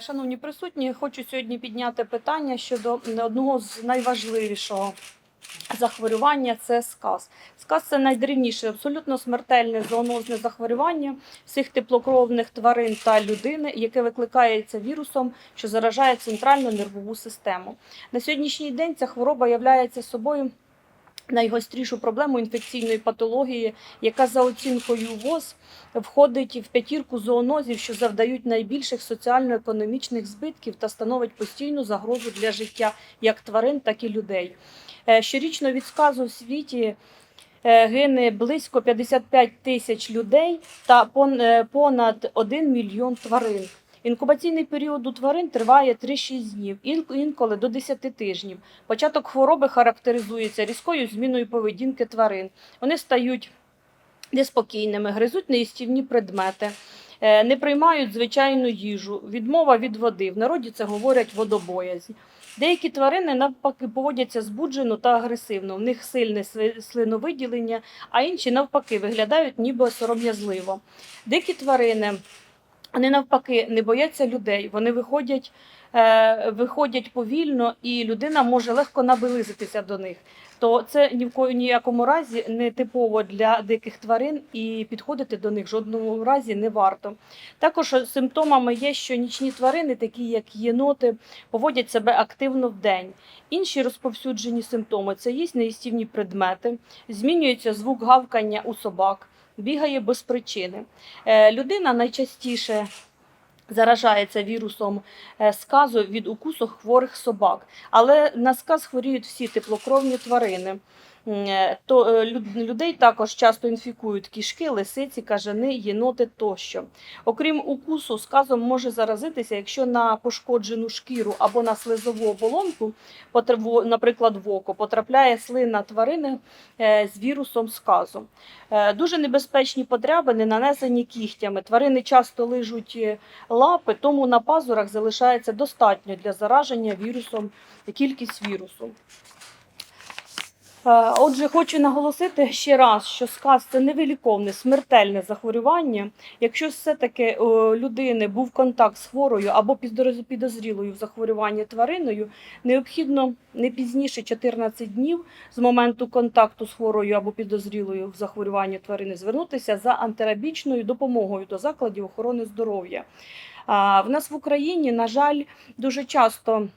Шановні присутні, хочу сьогодні підняти питання щодо одного з найважливішого захворювання це сказ. Сказ це найдрівніше, абсолютно смертельне зоонозне захворювання всіх теплокровних тварин та людини, яке викликається вірусом, що заражає центральну нервову систему. На сьогоднішній день ця хвороба являється собою найгострішу проблему інфекційної патології, яка за оцінкою ВОЗ входить в п'ятірку зоонозів, що завдають найбільших соціально-економічних збитків та становить постійну загрозу для життя як тварин, так і людей. Е, Щорічно від сказу в світі е, гине близько 55 тисяч людей та е, понад 1 мільйон тварин. Інкубаційний період у тварин триває 3-6 днів, інколи до 10 тижнів. Початок хвороби характеризується різкою зміною поведінки тварин. Вони стають неспокійними, гризуть неїстівні предмети, е, не приймають звичайну їжу, відмова від води. В народі це говорять водобоязнь. Деякі тварини навпаки поводяться збуджено та агресивно. В них сильне слиновиділення, а інші навпаки виглядають ніби сором'язливо. Дикі тварини вони навпаки не бояться людей. Вони виходять, е, виходять повільно, і людина може легко наблизитися до них. То це ні в ко- ніякому разі не типово для диких тварин, і підходити до них в жодному разі не варто. Також симптомами є, що нічні тварини, такі як єноти, поводять себе активно вдень. Інші розповсюджені симптоми це є неїстівні предмети, змінюється звук гавкання у собак, бігає без причини. Е, Людина найчастіше заражається вірусом е, сказу від укусу хворих собак, але на сказ хворіють всі теплокровні тварини. Е, То е, людей також часто інфікують кішки, лисиці, кажани, єноти тощо. Окрім укусу, сказом може заразитися, якщо на пошкоджену шкіру або на слизову оболонку, наприклад, в око, потрапляє слина тварини е, з вірусом сказу. Дуже небезпечні подряпини нанесені кігтями. Тварини часто лижуть лапи, тому на пазурах залишається достатньо для зараження вірусом кількість вірусу. Е, Отже, хочу наголосити ще раз, що сказ це невиліковне, смертельне захворювання. Якщо все-таки у людини був контакт з хворою або підозрілою в захворюванні твариною, необхідно не пізніше 14 днів з моменту контакту з хворою або підозрілою в захворюванні тварини звернутися за антирабічною допомогою до закладів охорони здоров'я. В нас в Україні, на жаль, дуже часто.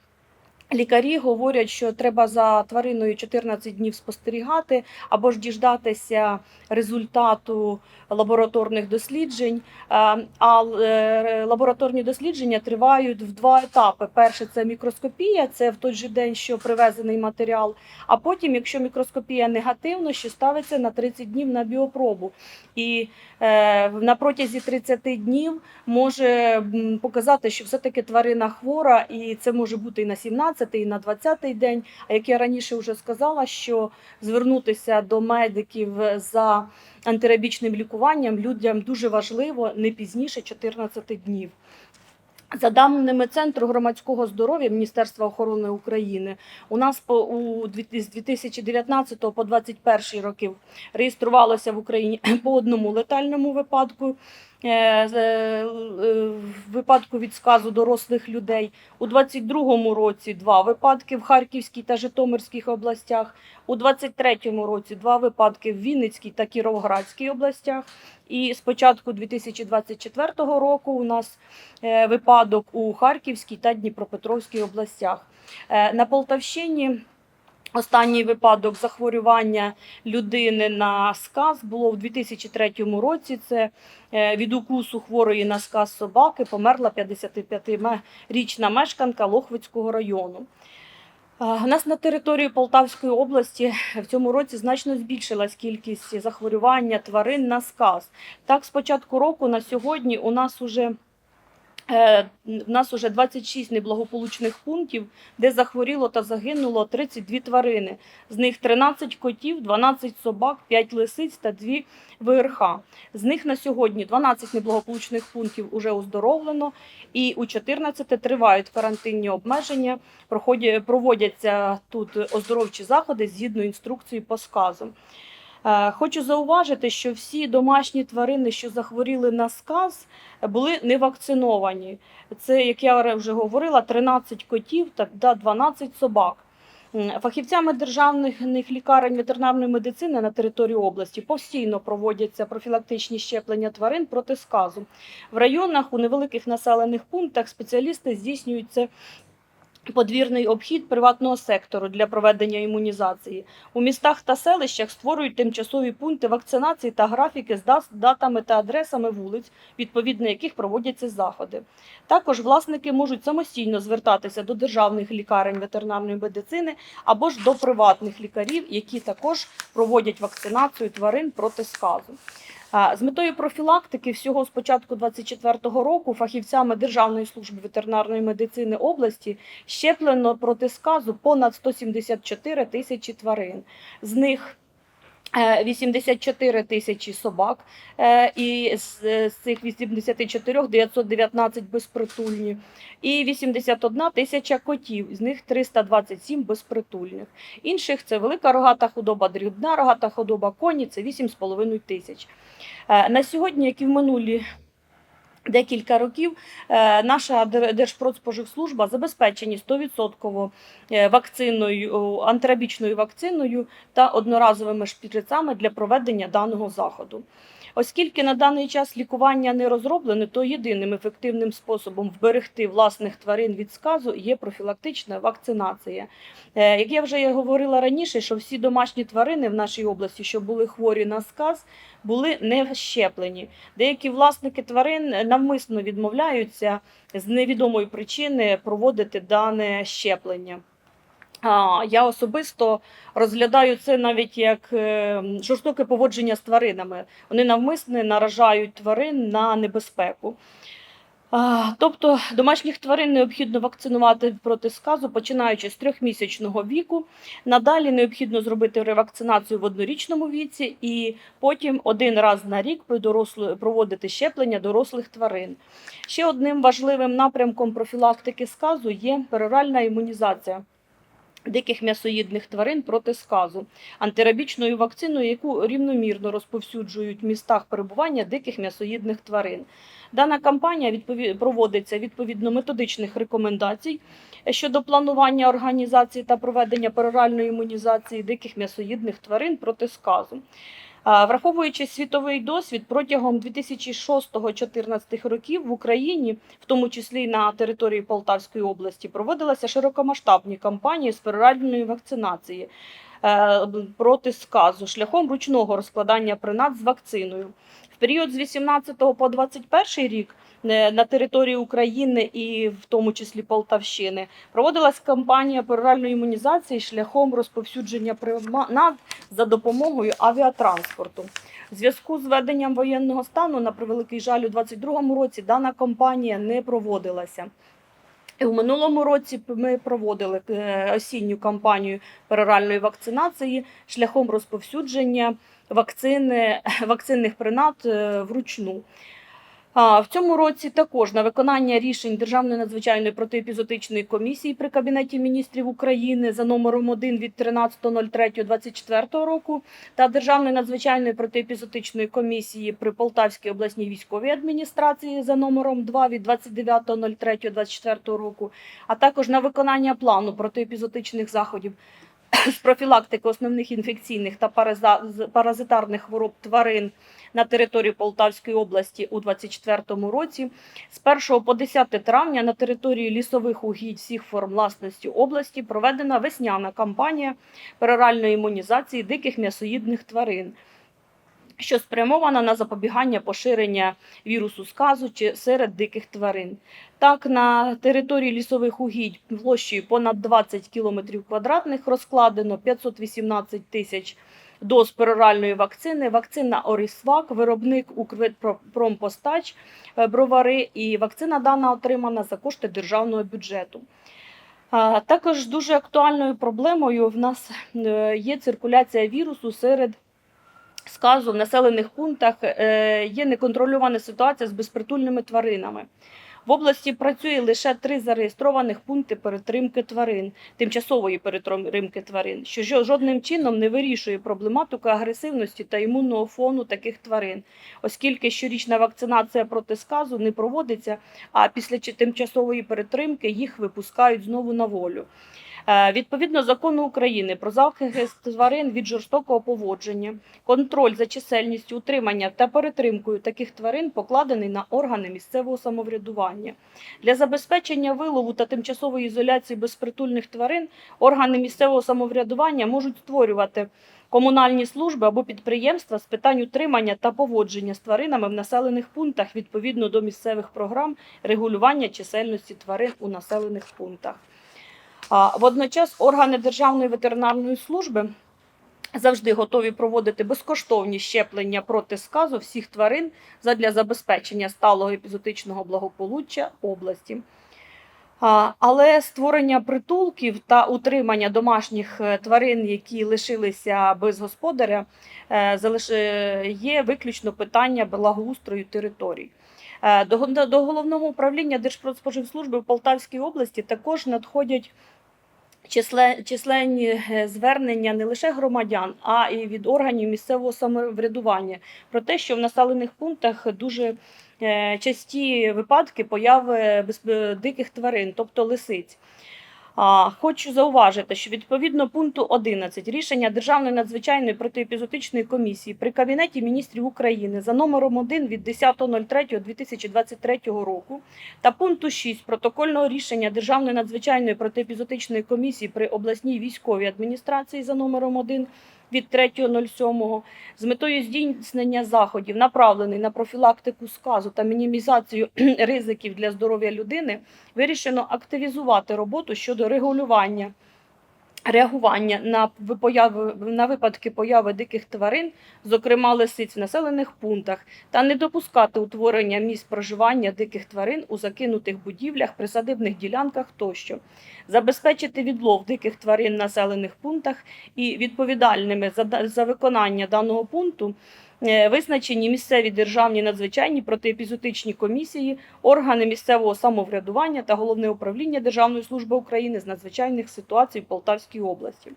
Лікарі говорять, що треба за твариною 14 днів спостерігати або ж діждатися результату лабораторних досліджень. Е, А е, лабораторні дослідження тривають в два етапи. Перше це мікроскопія, це в той же день, що привезений матеріал. А потім, якщо мікроскопія негативна, що ставиться на 30 днів на біопробу. І е, на протязі 30 днів може показати, що все-таки тварина хвора, і це може бути і на 17, і на 20 день. А як я раніше вже сказала, що звернутися до медиків за антирабічним лікуванням людям дуже важливо не пізніше 14 днів. За даними Центру громадського здоров'я Міністерства охорони України, у нас по у з 2019 по 2021 роки реєструвалося в Україні по одному летальному випадку. Е, е, е, Випадку від сказу дорослих людей у 22-му році два випадки в Харківській та Житомирських областях, у 23-му році два випадки в Вінницькій та Кіровоградській областях. І з початку 2024 року у нас випадок у Харківській та Дніпропетровській областях. На Полтавщині останній випадок захворювання людини на сказ було в 2003 році. Це е, від укусу хворої на сказ собаки померла 55-річна мешканка Лохвицького району. У нас на території Полтавської області в цьому році значно збільшилась кількість захворювання тварин на сказ. Так, з початку року на сьогодні у нас уже е, в нас уже 26 неблагополучних пунктів, де захворіло та загинуло 32 тварини. З них 13 котів, 12 собак, 5 лисиць та 2 ВРХ. З них на сьогодні 12 неблагополучних пунктів уже оздоровлено, і у 14 тривають карантинні обмеження. Проводяться тут оздоровчі заходи згідно інструкції по сказу. Е, Хочу зауважити, що всі домашні тварини, що захворіли на сказ, були не вакциновані. Це, як я вже говорила, 13 котів та 12 собак. Фахівцями державних лікарень ветеринарної медицини на території області постійно проводяться профілактичні щеплення тварин проти сказу. В районах у невеликих населених пунктах спеціалісти здійснюють це подвірний обхід приватного сектору для проведення імунізації. У містах та селищах створюють тимчасові пункти вакцинації та графіки з датами та адресами вулиць, відповідно яких проводяться заходи. Також власники можуть самостійно звертатися до державних лікарень ветеринарної медицини або ж до приватних лікарів, які також проводять вакцинацію тварин проти сказу. З метою профілактики всього з початку 2024 року фахівцями Державної служби ветеринарної медицини області щеплено проти сказу понад 174 тисячі тварин. З них 84 тисячі собак, е, і з, з цих 84 919 безпритульні, і 81 тисяча котів, з них 327 безпритульних. Інших це велика рогата худоба, дрібна рогата худоба, коні це 8,5 тисяч. Е, На сьогодні, як і в минулі декілька років, е, наша Держпродспоживслужба забезпечені 100% е, вакциною, антирабічною вакциною та одноразовими шприцами для проведення даного заходу. Оскільки на даний час лікування не розроблене, то єдиним ефективним способом вберегти власних тварин від сказу є профілактична вакцинація. Е, Як я вже говорила раніше, що всі домашні тварини в нашій області, що були хворі на сказ, були не щеплені. Деякі власники тварин навмисно відмовляються з невідомої причини проводити дане щеплення. Я особисто розглядаю це навіть як е, жорстоке поводження з тваринами. Вони навмисне наражають тварин на небезпеку. Тобто домашніх тварин необхідно вакцинувати проти сказу, починаючи з трьохмісячного віку. Надалі необхідно зробити ревакцинацію в однорічному віці і потім один раз на рік проводити щеплення дорослих тварин. Ще одним важливим напрямком профілактики сказу є пероральна імунізація диких м'ясоїдних тварин проти сказу, антирабічною вакциною, яку рівномірно розповсюджують в містах перебування диких м'ясоїдних тварин. Дана кампанія відпові... проводиться відповідно методичних рекомендацій щодо планування організації та проведення пероральної імунізації диких м'ясоїдних тварин проти сказу. Враховуючи світовий досвід, протягом 2006-2014 років в Україні, в тому числі на території Полтавської області, проводилися широкомасштабні кампанії з пероральної вакцинації е, проти сказу шляхом ручного розкладання принад з вакциною. В період з 18 по 21 рік на території України і в тому числі Полтавщини проводилась кампанія пероральної імунізації шляхом розповсюдження принад за допомогою авіатранспорту. В зв'язку з введенням воєнного стану, на превеликий жаль, у 2022 році дана кампанія не проводилася. У минулому році ми проводили е, осінню кампанію пероральної вакцинації шляхом розповсюдження вакцини, вакцинних принад е, вручну. В цьому році також на виконання рішень Державної надзвичайної протиепізотичної комісії при Кабінеті міністрів України за номером 1 від 13.03.24 року та Державної надзвичайної протиепізотичної комісії при Полтавській обласній військовій адміністрації за номером 2 від 29.03.24 року, а також на виконання плану протиепізотичних заходів з профілактики основних інфекційних та паразитарних хвороб тварин на території Полтавської області у 2024 році. З 1 по 10 травня на території лісових угідь всіх форм власності області проведена весняна кампанія пероральної імунізації диких м'ясоїдних тварин. Що спрямована на запобігання поширення вірусу сказу чи серед диких тварин. Так, на території лісових угідь площею понад 20 км квадратних розкладено 518 тисяч доз пероральної вакцини. Вакцина Орісвак, виробник Укрпромпостач, е, бровари, і вакцина дана отримана за кошти державного бюджету. Також дуже актуальною проблемою в нас е, є циркуляція вірусу серед сказу в населених пунктах. е, Є неконтрольована ситуація з безпритульними тваринами. В області працює лише три зареєстрованих пункти перетримки тварин, тимчасової перетримки тварин, що жодним чином не вирішує проблематику агресивності та імунного фону таких тварин, оскільки щорічна вакцинація проти сказу не проводиться, а після тимчасової перетримки їх випускають знову на волю. Е, Відповідно закону України про захист тварин від жорстокого поводження, контроль за чисельністю утримання та перетримкою таких тварин покладений на органи місцевого самоврядування. Для забезпечення вилову та тимчасової ізоляції безпритульних тварин органи місцевого самоврядування можуть створювати комунальні служби або підприємства з питань утримання та поводження з тваринами в населених пунктах відповідно до місцевих програм регулювання чисельності тварин у населених пунктах. Водночас органи Державної ветеринарної служби завжди готові проводити безкоштовні щеплення проти сказу всіх тварин задля забезпечення сталого епізотичного благополуччя області. Але створення притулків та утримання домашніх е, тварин, які лишилися без господаря, е, є виключно питання благоустрою територій. Е, До, головного управління Держпродспоживслужби в Полтавській області також надходять численні е, звернення не лише громадян, а і від органів місцевого самоврядування про те, що в населених пунктах дуже е, часті випадки появи е, диких тварин, тобто лисиць. Хочу зауважити, що відповідно пункту 11 рішення Державної надзвичайної протиепізотичної комісії при Кабінеті міністрів України за номером 1 від 10.03.2023 року та пункту 6 протокольного рішення Державної надзвичайної протиепізотичної комісії при обласній військовій адміністрації за номером 1 від 3.07 з метою здійснення заходів, направлений на профілактику сказу та мінімізацію ризиків для здоров'я людини, вирішено активізувати роботу щодо регулювання. Реагування на ви- появи на випадки появи диких тварин, зокрема лисиць в населених пунктах, та не допускати утворення місць проживання диких тварин у закинутих будівлях, присадибних ділянках тощо, забезпечити відлов диких тварин в населених пунктах і відповідальними за, за виконання даного пункту визначені місцеві державні надзвичайні протиепізотичні комісії, органи місцевого самоврядування та головне управління Державної служби України з надзвичайних ситуацій в Полтавській області.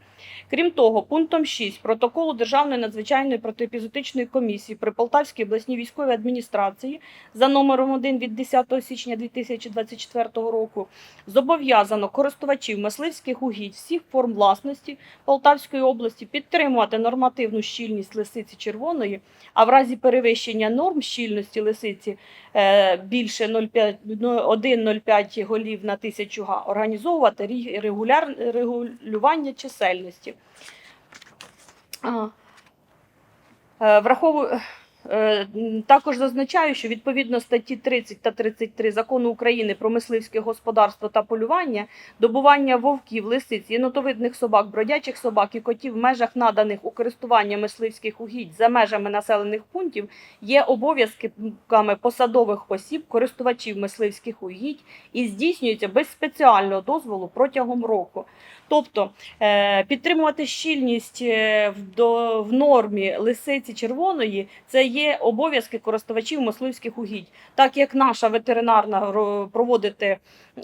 Крім того, пунктом 6 протоколу Державної надзвичайної протиепізотичної комісії при Полтавській обласній військовій адміністрації за номером 1 від 10 січня 2024 року зобов'язано користувачів мисливських угідь всіх форм власності Полтавської області підтримувати нормативну щільність лисиці червоної, а в разі перевищення норм щільності лисиці е, більше 1,05 голів на тисячу га організовувати регуляр, регулювання чисельності. Е, Враховую. Е, Також зазначаю, що відповідно статті 30 та 33 закону України про мисливське господарство та полювання, добування вовків, лисиць, єнотовидних собак, бродячих собак і котів в межах наданих у користування мисливських угідь за межами населених пунктів є обов'язками посадових осіб, користувачів мисливських угідь і здійснюється без спеціального дозволу протягом року. Тобто е, підтримувати щільність е, в, нормі лисиці червоної це є обов'язки користувачів мисливських угідь. Так як наша ветеринарна проводити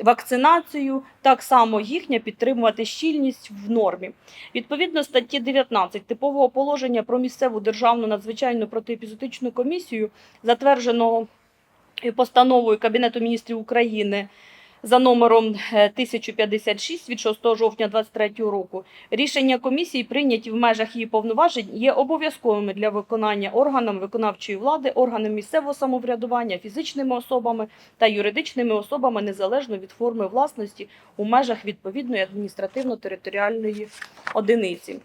вакцинацію, так само їхня підтримувати щільність в нормі. Відповідно статті 19 типового положення про місцеву державну надзвичайну протиепізотичну комісію, затвердженого постановою Кабінету міністрів України за номером е, 1056 від 6 жовтня 2023 року. Рішення комісії, прийняті в межах її повноважень, є обов'язковими для виконання органами виконавчої влади, органами місцевого самоврядування, фізичними особами та юридичними особами незалежно від форми власності у межах відповідної адміністративно-територіальної одиниці.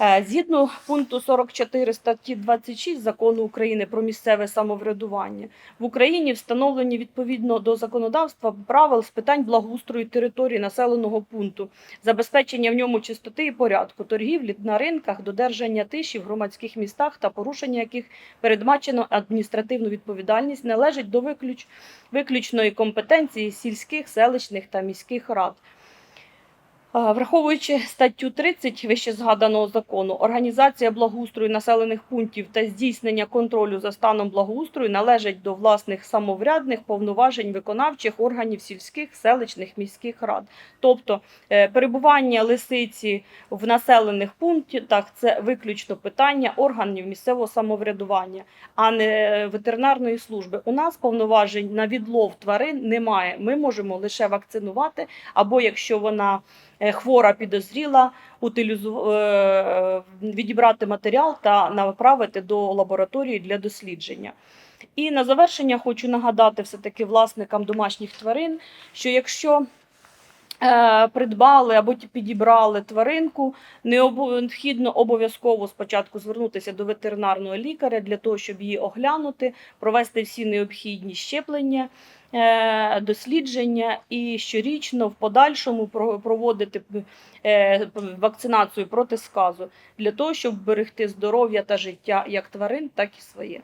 Е, Згідно пункту 44 статті 26 закону України про місцеве самоврядування в Україні встановлені відповідно до законодавства правил з питань благоустрою території населеного пункту, забезпечення в ньому чистоти і порядку, торгівлі на ринках, додержання тиші в громадських містах та порушення яких передбачено адміністративну відповідальність належить до виключ... виключної компетенції сільських, селищних та міських рад. Враховуючи статтю 30 вище згаданого закону, організація благоустрою населених пунктів та здійснення контролю за станом благоустрою належать до власних самоврядних повноважень виконавчих органів сільських, селищних, міських рад. Тобто е, перебування лисиці в населених пунктах це виключно питання органів місцевого самоврядування, а не ветеринарної служби. У нас повноважень на відлов тварин немає. Ми можемо лише вакцинувати, або якщо вона хвора підозріла, утилізу... е, відібрати матеріал та направити до лабораторії для дослідження. І на завершення хочу нагадати все-таки власникам домашніх тварин, що якщо е, придбали або підібрали тваринку, необхідно обов'язково спочатку звернутися до ветеринарного лікаря для того, щоб її оглянути, провести всі необхідні щеплення, е, дослідження і щорічно в подальшому про- проводити е, вакцинацію проти сказу для того, щоб берегти здоров'я та життя як тварин, так і своє.